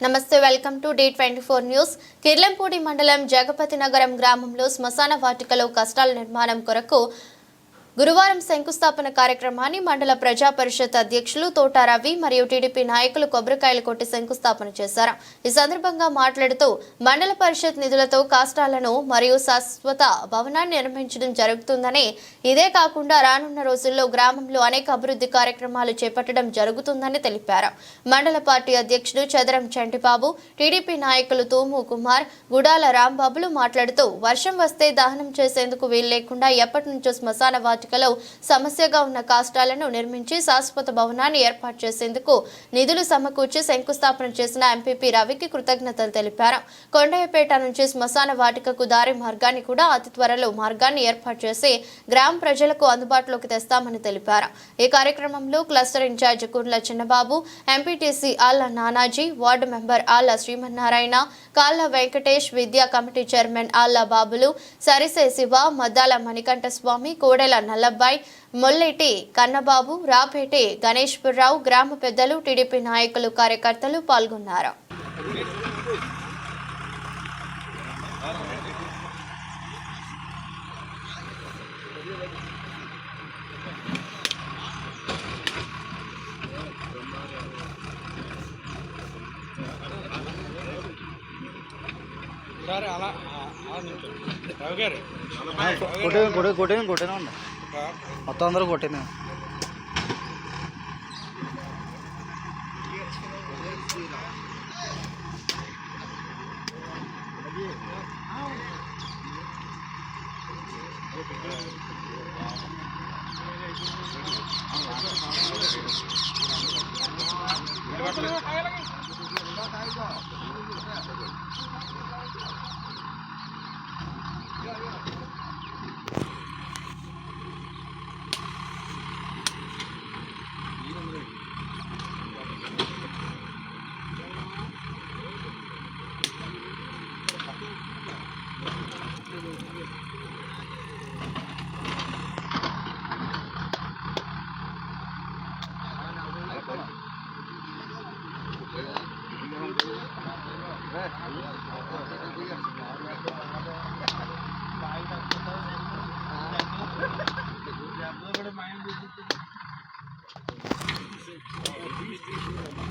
నమస్తే welcome to the twenty four news. Kirlampudi మండలం జగపతి నగరం గ్రామంలో శ్మశాన వాటికలో కష్టాల నిర్మాణం కొరకు గురువారం శంకుస్థాపన కార్యక్రమాన్ని మండల ప్రజా పరిషత్ అధ్యక్షులు తోటారవి మరియు టీడీపీ నాయకులు కొబ్బరికాయలు కొట్టి శంకుస్థాపన చేశారు. ఈ సందర్భంగా మాట్లాడుతూ మండల పరిషత్ నిధులతో కాష్టాలను మరియు శాశ్వత భవనాన్ని నిర్మించడం జరుగుతుందని ఇదే కాకుండా రానున్న రోజుల్లో గ్రామంలో అనేక అభివృద్ధి కార్యక్రమాలు చేపట్టడం జరుగుతుందని తెలిపారు. మండల పార్టీ అధ్యక్షుడు చదరం చంటిబాబు టీడీపీ నాయకులు తూము కుమార్ గుడాల రాంబాబులు మాట్లాడుతూ వర్షం వస్తే దహనం చేసేందుకు వీలు లేకుండా ఎప్పటి నుంచో శ్మశాన వాటికలో సమస్యగా ఉన్న కాష్టాలను నిర్మించి శాశ్వత భవనాన్ని ఏర్పాటు చేసేందుకు నిధులు సమకూర్చి శంకుస్థాపన చేసిన ఎంపీపీ రవికి కృతజ్ఞతలు తెలిపారు. కొండయ్యపేట నుంచి శ్మశాన వాటికకు దారి మార్గాన్ని కూడా అతి త్వరలో మార్గాన్ని ఏర్పాటు చేసి గ్రామ ప్రజలకు అందుబాటులోకి తెస్తామని తెలిపారు. ఈ కార్యక్రమంలో cluster incharge Kundla Chinnababu MPTC Alla Nanaji ward member ఆళ్ళ శ్రీమన్నారాయణ కాళ్ళ వెంకటేష్ విద్యా కమిటీ చైర్మన్ ఆళ్ళ బాబులు సరిసే శివ మద్దాల మణికంఠ స్వామి కోడెల నల్లబ్బాయ్ మొల్లెటి కన్నబాబు రాపేటి గణేశ్వరరావు గ్రామ పెద్దలు టీడీపీ నాయకులు కార్యకర్తలు పాల్గొన్నారు సార్ అలా ఆ- అలా నిల్చోండి. రావు గారు కొట్టే కొట్టే కొట్టే కొట్టేనే ఉంది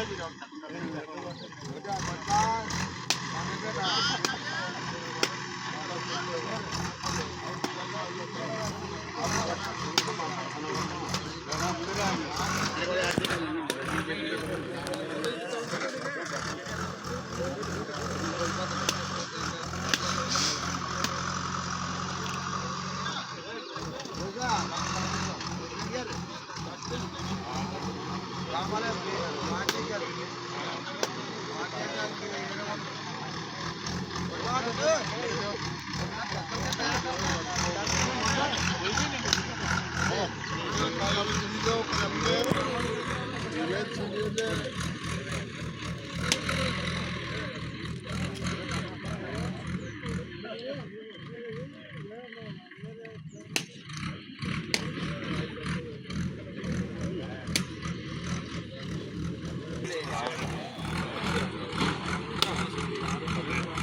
మొత్తం అందరూ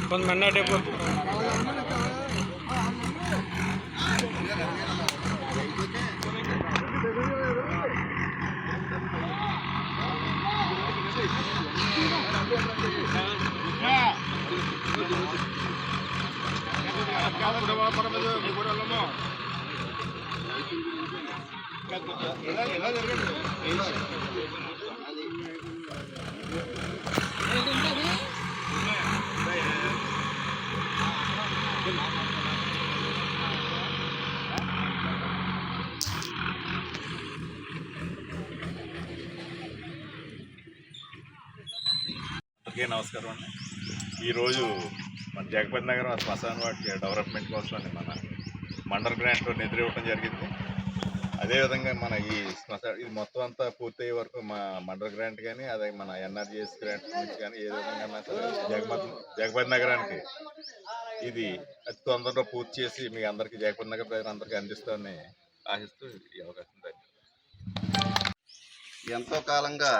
con mắn ở đây Dale, dale. అందరికీ నమస్కారం అండి. ఈరోజు మన జగపతి నగరం శ్మశాన వాటి డెవలప్మెంట్ కోసం అండి మన మండల్ గ్రాంట్లో నిద్ర ఇవ్వడం జరిగింది. అదేవిధంగా మన ఈ శ్మశాన ఇది మొత్తం అంతా పూర్తయ్యే వరకు మా మండల్ గ్రాంట్ కానీ అదే మన ఎన్ఆర్జీఎస్ గ్రాంట్ నుంచి కానీ ఏ విధంగా జగపతి జగపతి నగరానికి ఇది అతి తొందరలో పూర్తి చేసి మీ అందరికీ జగపతి నగర ప్రజలందరికీ అందిస్తామని ఆశిస్తూ ఈ అవకాశం ధన్యవాదాలు. ఎంతో కాలంగా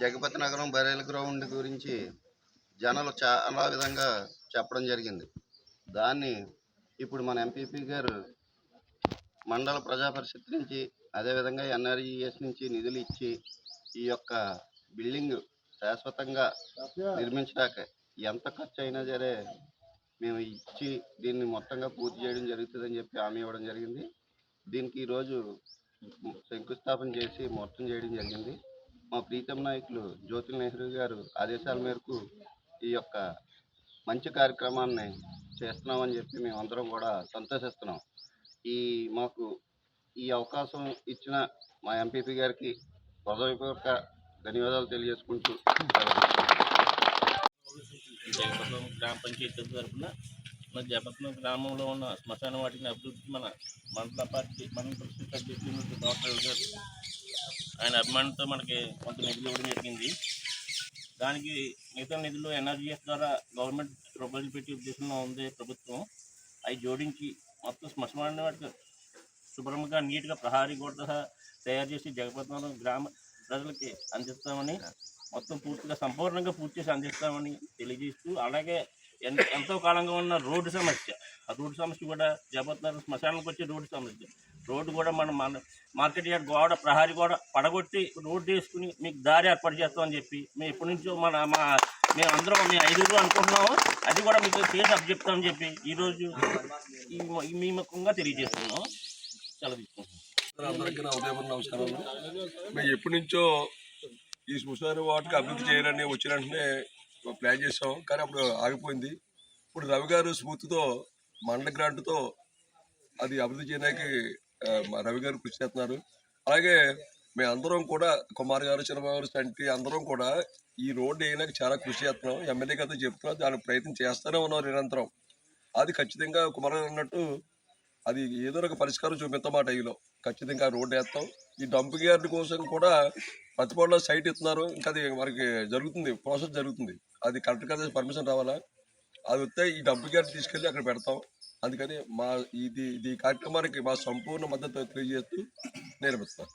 జగపతి నగరం బరేల్ గ్రౌండ్ గురించి జనాలు చాలా విధంగా చెప్పడం జరిగింది. దాన్ని ఇప్పుడు మన ఎంపీపీ గారు మండల ప్రజాపరిషత్ నుంచి అదేవిధంగా ఎన్ఆర్ఈఎస్ నుంచి నిధులు ఇచ్చి ఈ యొక్క బిల్డింగ్ శాశ్వతంగా నిర్మించడానికి ఎంత ఖర్చు అయినా సరే మేము ఇచ్చి దీన్ని మొత్తంగా పూర్తి చేయడం జరుగుతుందని చెప్పి హామీ ఇవ్వడం జరిగింది. దీనికి ఈరోజు శంకుస్థాపన చేసి మొత్తం చేయడం జరిగింది. మా ప్రీతం నాయకులు జ్యోతి నెహ్రూ గారు ఆదేశాల మేరకు ఈ యొక్క మంచి కార్యక్రమాన్ని చేస్తున్నామని చెప్పి మేమందరం కూడా సంతోషిస్తున్నాం. ఈ మాకు ఈ అవకాశం ఇచ్చిన మా ఎంపీపీ గారికి హృదయపూర్వక ధన్యవాదాలు తెలియజేసుకుంటూ జగపట్నం గ్రామ పంచాయతీ తరఫున మన జగపట్నం గ్రామంలో ఉన్న శ్మశాన వాటిని అభివృద్ధి మన మండల పార్టీ మండల పరిస్థితి అభ్యర్థి డాక్టర్ గారు ఆయన అభిమానంతో మనకి కొంత నిధులు ఇవ్వడం జరిగింది. దానికి మిగతా నిధులు ఎన్ఆర్జీఎస్ ద్వారా గవర్నమెంట్ ప్రపోజల్ పెట్టి ఉద్దేశంలో ఉంది ప్రభుత్వం. అవి జోడించి మొత్తం శ్మశాన వాటికి శుభ్రంగా నీట్గా ప్రహారీ కూడా సహా తయారు చేసి జగపట్నం గ్రామ ప్రజలకి అందిస్తామని మొత్తం పూర్తిగా సంపూర్ణంగా పూర్తి చేసి అందిస్తామని తెలియజేస్తూ అలాగే ఎంతో కాలంగా ఉన్న రోడ్డు సమస్య. ఆ రోడ్డు సమస్య కూడా జగపత్నారాయణ శ్మశానానికి వచ్చే రోడ్డు సమస్య. రోడ్డు కూడా మనం మన మార్కెట్ యార్డ్ గోడ ప్రహారీ గోడ పడగొట్టి రోడ్డు వేసుకుని మీకు దారి ఏర్పాటు చేస్తామని చెప్పి మేము ఎప్పటి నుంచో మన మా మేము అందరం మేము ఐదుగురు అనుకుంటున్నాము. అది కూడా మీకు చేసి అప్ చెప్తామని చెప్పి ఈరోజు ఈ మీ ముఖంగా తెలియజేస్తున్నాం సెలవు అందరికీ నా మేము ఎప్పటి నుంచో ఈ శ్మశాన వాటికి అభివృద్ధి చేయాలని వచ్చిన వెంటనే ప్లాన్ చేసాం. కానీ అప్పుడు ఆగిపోయింది. ఇప్పుడు రవి గారు స్ఫూర్తితో మండల గ్రాంట్తో అది అభివృద్ధి చేయడానికి రవి గారు కృషి చేస్తున్నారు. అలాగే మేమందరం కూడా కుమార్ గారు చంద్రబాబు గారు సంటి అందరం కూడా ఈ రోడ్డు వేయడానికి చాలా కృషి చేస్తున్నాం. ఎమ్మెల్యే గారితో చెప్తున్నాం. దానికి ప్రయత్నం చేస్తూనే ఉన్నాం నిరంతరం. అది ఖచ్చితంగా కుమార్ గారు అన్నట్టు అది ఏదో ఒక పరిష్కారం చూపిస్తామాట ఈలో ఖచ్చితంగా రోడ్డు వేస్తాం. ఈ డంప్ యార్డ్ కోసం కూడా ప్రతిపాడులో సైట్ ఇస్తున్నారు. ఇంకా అది మనకి జరుగుతుంది ప్రాసెస్ జరుగుతుంది. అది కరెక్ట్గా పర్మిషన్ రావాలా? అది వస్తే ఈ డబ్బు యార్డ్ తీసుకెళ్ళి అక్కడ పెడతాం. అందుకని మా ఇది ఇది కార్యక్రమానికి మా సంపూర్ణ మద్దతు తెలియజేస్తూ నిర్మిస్తాం